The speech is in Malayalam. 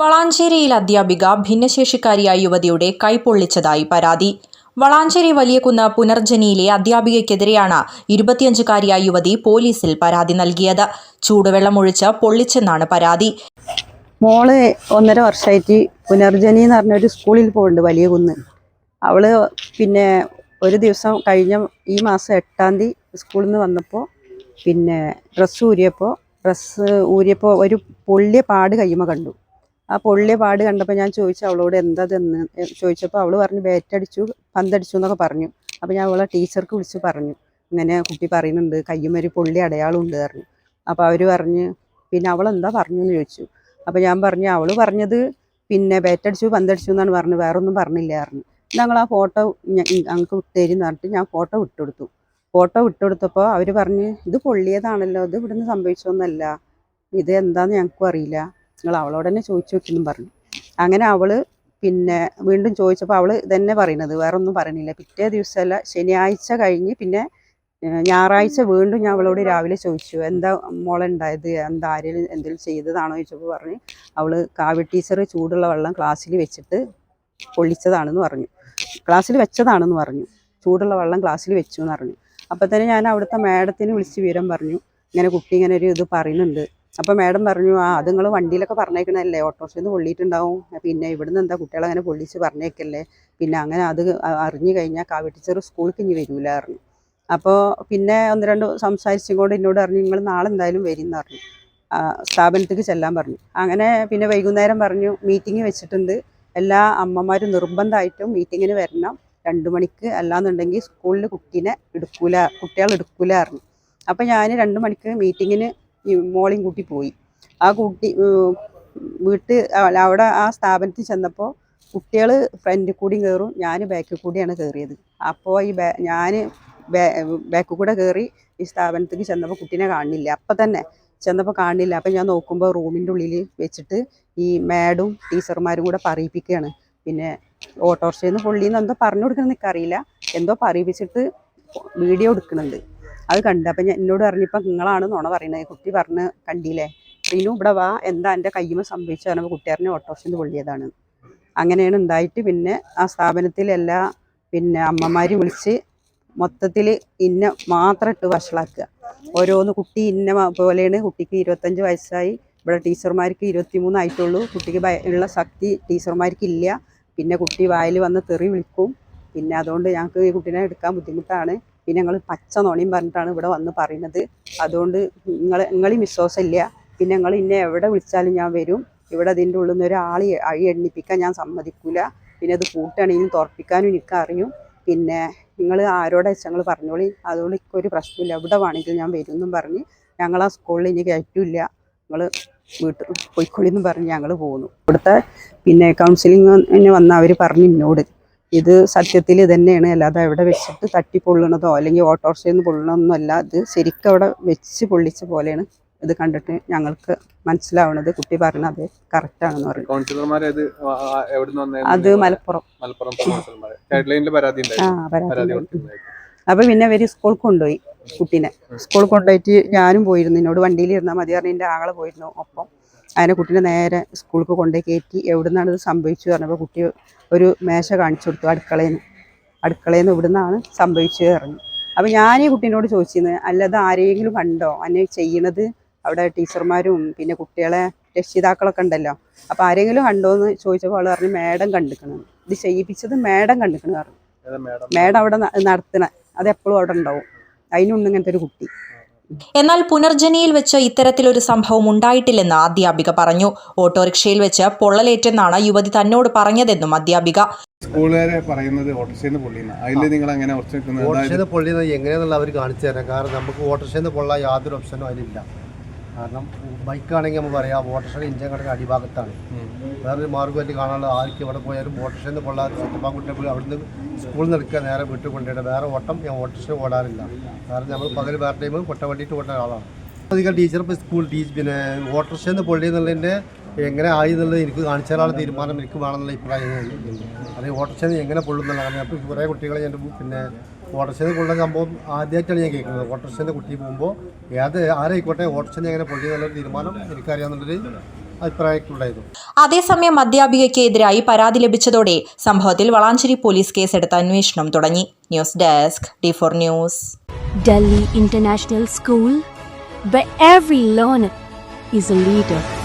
വളാഞ്ചേരിയിൽ അധ്യാപിക ഭിന്നശേഷിക്കാരിയായ യുവതിയുടെ കൈപൊള്ളിച്ചതായി പരാതി. വളാഞ്ചേരി വലിയകുന്ന് പുനർജനിയിലെ അധ്യാപികയ്ക്കെതിരെയാണ് ഇരുപത്തിയഞ്ചുകാരിയായ യുവതി പോലീസിൽ പരാതി നൽകിയത്. ചൂടുവെള്ളമൊഴിച്ച് പൊള്ളിച്ചെന്നാണ് പരാതി. മോൾ ഒന്നര വർഷമായിട്ട് പുനർജനി എന്ന് പറഞ്ഞൊരു സ്കൂളിൽ പോകുന്നുണ്ട് വലിയ കുന്ന് അവൾ പിന്നെ ഒരു ദിവസം കഴിഞ്ഞ ഈ മാസം എട്ടാം തീയതി സ്കൂളിൽ നിന്ന് വന്നപ്പോൾ പിന്നെ ഡ്രസ്സ് ഊരിയപ്പോൾ ഡ്രസ്സ് ഊരിയപ്പോൾ ഒരു പൊള്ളിയ പാട് കയ്യുമ്പോൾ കണ്ടു. ആ പൊള്ളിയ പാട് കണ്ടപ്പോൾ ഞാൻ ചോദിച്ചു അവളോട് എന്താതെന്ന്? ചോദിച്ചപ്പോൾ അവൾ പറഞ്ഞു ബാറ്റടിച്ചു പന്തടിച്ചു എന്നൊക്കെ പറഞ്ഞു. അപ്പോൾ ഞാൻ അവളെ ടീച്ചർക്ക് വിളിച്ച് പറഞ്ഞു. ഇങ്ങനെ കുട്ടി പറയുന്നുണ്ട് കയ്യുമൊരു പൊള്ളി അടയാളം ഉണ്ട് പറഞ്ഞു. അപ്പോൾ അവർ പറഞ്ഞ് പിന്നെ അവൾ എന്താ പറഞ്ഞു എന്ന് ചോദിച്ചു. അപ്പോൾ ഞാൻ പറഞ്ഞു അവൾ പറഞ്ഞത് പിന്നെ ബാറ്റടിച്ചു പന്തടിച്ചു എന്നാണ് പറഞ്ഞത് വേറെ ഒന്നും പറഞ്ഞില്ല പറഞ്ഞു. ഞങ്ങൾ ആ ഫോട്ടോ ഞങ്ങൾക്ക് വിട്ടുതരും പറഞ്ഞിട്ട് ഞാൻ ഫോട്ടോ വിട്ടുകൊടുത്തു. ഫോട്ടോ വിട്ടുകൊടുത്തപ്പോൾ അവർ പറഞ്ഞ് ഇത് പൊള്ളിയതാണല്ലോ ഇത് ഇവിടുന്ന് സംഭവിച്ചൊന്നല്ല. ഇത് എന്താണെന്ന് ഞങ്ങൾക്കും അറിയില്ല. നിങ്ങൾ അവളോട് തന്നെ ചോദിച്ചു നോക്കിയെന്നും പറഞ്ഞു. അങ്ങനെ അവൾ പിന്നെ വീണ്ടും ചോദിച്ചപ്പോൾ അവൾ ഇതന്നെ പറയുന്നത് വേറെ ഒന്നും പറയണില്ല. പിറ്റേ ദിവസമല്ല ശനിയാഴ്ച കഴിഞ്ഞ് പിന്നെ ഞായറാഴ്ച വീണ്ടും ഞാൻ അവളോട് രാവിലെ ചോദിച്ചു എന്താ മോളെ ഉണ്ടായത് എന്താ ആരെങ്കിലും എന്തെങ്കിലും ചെയ്തതാണോ? ചോദിച്ചപ്പോൾ പറഞ്ഞ് അവൾ കാവ്യ ടീച്ചർ ചൂടുള്ള വെള്ളം ക്ലാസ്സിൽ വെച്ചിട്ട് പൊള്ളിച്ചതാണെന്ന് പറഞ്ഞു. ക്ലാസ്സിൽ വെച്ചതാണെന്ന് പറഞ്ഞു. ചൂടുള്ള വെള്ളം ക്ലാസ്സിൽ വെച്ചു എന്ന് പറഞ്ഞു. അപ്പം തന്നെ ഞാൻ അവിടുത്തെ മാഡത്തിന് വിളിച്ച് വിവരം പറഞ്ഞു. ഇങ്ങനെ കുട്ടി ഇങ്ങനെ ഒരു ഇത് പറയുന്നുണ്ട്. അപ്പോൾ മാഡം പറഞ്ഞു ആ അത് നിങ്ങൾ വണ്ടിയിലൊക്കെ പറഞ്ഞേക്കണല്ലേ ഓട്ടോറിക്ഷയിൽ നിന്ന് പൊള്ളിയിട്ടുണ്ടാവും. പിന്നെ ഇവിടുന്ന് എന്താ കുട്ടികളെ അങ്ങനെ പൊള്ളിച്ച് പറഞ്ഞേക്കല്ലേ? പിന്നെ അങ്ങനെ അത് അറിഞ്ഞു കഴിഞ്ഞാൽ കാവ്യ ടീച്ചർ സ്കൂളിൽ ഇനി വരില്ലായിരുന്നു അപ്പോൾ പിന്നെ ഒന്ന് രണ്ട് സംസാരിച്ചും കൊണ്ട് എന്നോട് പറഞ്ഞു നിങ്ങൾ നാളെ എന്തായാലും വരും എന്ന് പറഞ്ഞു സ്ഥാപനത്തേക്ക് ചെല്ലാൻ പറഞ്ഞു. അങ്ങനെ പിന്നെ വൈകുന്നേരം പറഞ്ഞു മീറ്റിംഗ് വെച്ചിട്ടുണ്ട്. എല്ലാ അമ്മമാരും നിർബന്ധമായിട്ടും മീറ്റിങ്ങിന് വരണം. രണ്ട് മണിക്ക് അല്ലാന്നുണ്ടെങ്കിൽ സ്കൂളിൽ കുട്ടീനെ എടുക്കൂല കുട്ടികൾ എടുക്കൂലായിരുന്നു അപ്പോൾ ഞാൻ രണ്ട് മണിക്ക് മീറ്റിങ്ങിന് മോളെയും കൂട്ടി പോയി. ആ കുട്ടി വീട്ട് അവിടെ ആ സ്ഥാപനത്തിൽ ചെന്നപ്പോൾ കുട്ടികൾ ഫ്രണ്ട് കൂടിയും കയറും ഞാൻ ബാക്കിൽ കൂടിയാണ് കയറിയത് അപ്പോൾ ഈ ബാ ഞാൻ ബാക്കിൽ കൂടെ കയറി ഈ സ്ഥാപനത്തേക്ക് ചെന്നപ്പോൾ കുട്ടീനെ കാണുന്നില്ല അപ്പം തന്നെ ചെന്നപ്പോൾ കാണില്ല. അപ്പം ഞാൻ നോക്കുമ്പോൾ റൂമിന്റെ ഉള്ളിൽ വെച്ചിട്ട് ഈ മാഡും ടീച്ചർമാരും കൂടെ പറയിപ്പിക്കുകയാണ് പിന്നെ ഓട്ടോറിക്ഷയിൽ നിന്ന് പുള്ളിന്ന് എന്തോ പറഞ്ഞു കൊടുക്കണമെന്ന് എനിക്കറിയില്ല. എന്തോ പറയിപ്പിച്ചിട്ട് വീഡിയോ എടുക്കുന്നുണ്ട് അത് കണ്ട്. അപ്പം എന്നോട് പറഞ്ഞപ്പോൾ നിങ്ങളാണ് നുണ പറയുന്നത്. കുട്ടി പറഞ്ഞ് കണ്ടില്ലേ? റീനു ഇവിടെ വാ. എന്താ എന്റെ കയ്യുമ സംഭവിച്ചു പറഞ്ഞപ്പോൾ കുട്ടിയാറിനെ ഓട്ടോസിന്റെ പൊള്ളിയതാണ്. അങ്ങനെയാണ് ഉണ്ടായിട്ട് പിന്നെ ആ സ്ഥാപനത്തിലെല്ലാ പിന്നെ അമ്മമാരും വിളിച്ച് മൊത്തത്തിൽ ഇന്ന മാത്രം ഇട്ട് വഷളാക്കുക. ഓരോന്ന് കുട്ടി ഇന്ന പോലെയാണ്. കുട്ടിക്ക് ഇരുപത്തഞ്ച് വയസ്സായി. ഇവിടെ ടീച്ചർമാർക്ക് ഇരുപത്തി മൂന്നായിട്ടുള്ളൂ കുട്ടിക്ക് ഉള്ള ശക്തി ടീച്ചർമാർക്ക് ഇല്ല. പിന്നെ കുട്ടി വായിൽ വന്ന് തെറി വിളിക്കും. പിന്നെ അതുകൊണ്ട് ഞങ്ങൾക്ക് ഈ കുട്ടീനെ എടുക്കാൻ ബുദ്ധിമുട്ടാണ്. പിന്നെ ഞങ്ങൾ പച്ച നുണയും പറഞ്ഞിട്ടാണ് ഇവിടെ വന്ന് പറയുന്നത്. അതുകൊണ്ട് നിങ്ങൾ നിങ്ങളീ വിശ്വാസമില്ല. പിന്നെ ഞങ്ങൾ ഇന്നെ എവിടെ വിളിച്ചാലും ഞാൻ വരും. ഇവിടെ അതിന്റെ ഉള്ളിൽ നിന്ന് ഒരാളെ അഴി എണ്ണിപ്പിക്കാൻ ഞാൻ സമ്മതിക്കില്ല പിന്നെ അത് കൂട്ടുകയാണെങ്കിലും തുറപ്പിക്കാനും എനിക്കറിയും പിന്നെ നിങ്ങൾ ആരോടെ ഞങ്ങൾ പറഞ്ഞോളി. അതുകൊണ്ട് ഒരു പ്രശ്നമില്ല എവിടെ വേണമെങ്കിലും ഞാൻ വരും എന്നും പറഞ്ഞ് ഞങ്ങൾ ആ സ്കൂളിൽ ഇനി കയറ്റില്ല. നിങ്ങൾ വീട്ടിൽ പോയിക്കൊള്ളി എന്നും പറഞ്ഞ് ഞങ്ങൾ പോകുന്നു ഇവിടുത്തെ പിന്നെ കൗൺസിലിങ്ങിന് വന്ന അവർ പറഞ്ഞു എന്നോട് ഇത് സത്യത്തിൽ ഇതന്നെയാണ് തന്നെയാണ്. അല്ലാതെ അവിടെ വെച്ചിട്ട് തട്ടി പൊള്ളണതോ അല്ലെങ്കിൽ ഓട്ടോറിക്ഷയിൽ നിന്ന് പൊള്ളണമൊന്നും അല്ല ഇത് ശരിക്കും അവിടെ വെച്ച് പൊള്ളിച്ച പോലെയാണ് ഇത് കണ്ടിട്ട് ഞങ്ങൾക്ക് മനസ്സിലാവണത്. കുട്ടി പറഞ്ഞത് അത് കറക്റ്റാണെന്ന് പറഞ്ഞു. കൗൺസിലർമാരെ അത് മലപ്പുറം. അപ്പൊ പിന്നെ ഇവർ സ്കൂളിൽ കൊണ്ടുപോയി കുട്ടീനെ. സ്കൂളിൽ കൊണ്ടുപോയിട്ട് ഞാനും പോയിരുന്നു. എന്നോട് വണ്ടിയിൽ ഇരുന്നാൽ മതി പറഞ്ഞ എന്റെ ആളെ പോയിരുന്നു. ഒപ്പം അതിനെ കുട്ടീനെ നേരെ സ്കൂൾക്ക് കൊണ്ടുപോയി കയറ്റി എവിടുന്നാണ് ഇത് സംഭവിച്ചു പറഞ്ഞപ്പോൾ കുട്ടി ഒരു മേശ കാണിച്ചു കൊടുത്തു അടുക്കളയിൽ നിന്ന് അടുക്കളയിൽ നിന്ന് ഇവിടുന്നാണ് സംഭവിച്ചത് പറഞ്ഞു. അപ്പം ഞാൻ ഈ കുട്ടീനോട് ചോദിച്ചിരുന്നത് അല്ലാതെ ആരെങ്കിലും കണ്ടോ? അന്നെ ചെയ്യണത് അവിടെ ടീച്ചർമാരും പിന്നെ കുട്ടികളെ രക്ഷിതാക്കളൊക്കെ ഉണ്ടല്ലോ. അപ്പോൾ ആരെങ്കിലും കണ്ടോ എന്ന് ചോദിച്ചപ്പോൾ അവൾ പറഞ്ഞു മേഡം കണ്ടിക്കണം. ഇത് ചെയ്യിപ്പിച്ചത് മേഡം കണ്ടിക്കണം പറഞ്ഞു. മേഡം? അവിടെ നടത്തണ അത് എപ്പോഴും അവിടെ ഉണ്ടാവും. അതിനുണ്ട് ഇങ്ങനത്തെ ഒരു കുട്ടി. എന്നാൽ പുനർജനിയിൽ വെച്ച് ഇത്തരത്തിലൊരു സംഭവം ഉണ്ടായിട്ടില്ലെന്ന് അധ്യാപിക പറഞ്ഞു. ഓട്ടോറിക്ഷയിൽ വെച്ച് പൊള്ളലേറ്റെന്നാണ് യുവതി തന്നോട് പറഞ്ഞതെന്നും അധ്യാപിക. സ്കൂളുകാരെ പറയുന്നത് ഓട്ടോറിക്ഷയിൽ പൊള്ളിയെന്ന്. അതിൽ നിങ്ങൾ അങ്ങനെ ഓട്ടോറിക്ഷയിൽ പൊള്ളിയത് എങ്ങനെയാണെന്നുള്ള അവർ കാണിച്ചു തരാം. കാരണം നമുക്ക് ഓട്ടോറിക്ഷയിൽ പൊള്ളാൻ യാതൊരു ഓപ്ഷനും അതിലില്ല. കാരണം ബൈക്കാണെങ്കിൽ നമ്മൾ പറയാം ഓട്ടോറിക്ഷയുടെ ഇഞ്ചൻ കിടക്കുന്ന അടിഭാഗത്താണ്. വേറൊരു മാർഗമായിട്ട് കാണാനുള്ള ആർക്ക് എവിടെ പോയാലും ഓട്ടോറിക്ഷയിൽ നിന്ന് കൊള്ളാതെ സെറ്റപ്പാൻ കുട്ടികൾ അവിടുന്ന് സ്കൂളിൽ നിന്ന് എടുക്കുക നേരെ വീട്ടിൽ കൊണ്ടുപോയിട്ട് വേറെ ഓട്ടം ഞാൻ ഓട്ടോറിക്ഷ ഓടാറില്ല. കാരണം നമ്മൾ പകൽ വേറെ ടൈം കൊട്ട വണ്ടിയിട്ട് ഓടുന്ന ആളാണ്. അധികം ടീച്ചർ ഇപ്പോൾ സ്കൂൾ ടീച്ച് പിന്നെ ഓട്ടോറിക്ഷയിൽ നിന്ന് പൊള്ളി എന്നുള്ളതിന്റെ എങ്ങനെ ആയി എന്നുള്ളത് എനിക്ക് കാണിച്ച ഒരാളുടെ തീരുമാനം എനിക്ക് വേണമെന്നുള്ള അഭിപ്രായം അല്ലെങ്കിൽ ഓട്ടോറിക്ഷയിൽ നിന്ന് എങ്ങനെ പൊള്ളുന്നുള്ള കാരണം അപ്പോൾ കുറേ കുട്ടികളെ ഞാൻ പിന്നെ ഓട്ടോറിക്ഷയിൽ നിന്ന് കൊള്ളുന്ന സംഭവം ആദ്യമായിട്ടാണ് ഞാൻ കേൾക്കുന്നത്. നിന്ന് കുട്ടി പോകുമ്പോൾ ഏത് ആരായിക്കോട്ടെ നിന്ന് എങ്ങനെ പൊള്ളി എന്നുള്ള തീരുമാനം എനിക്കറിയാമെന്നുള്ളൊരു അഭിപ്രായത്തിലുണ്ടായിരുന്നു. അതേസമയം അധ്യാപികയ്ക്കെതിരായി പരാതി ലഭിച്ചതോടെ സംഭവത്തിൽ വളാഞ്ചേരി പോലീസ് കേസെടുത്ത് അന്വേഷണം തുടങ്ങി. News desk D four news. Delhi international school where every learner is a leader.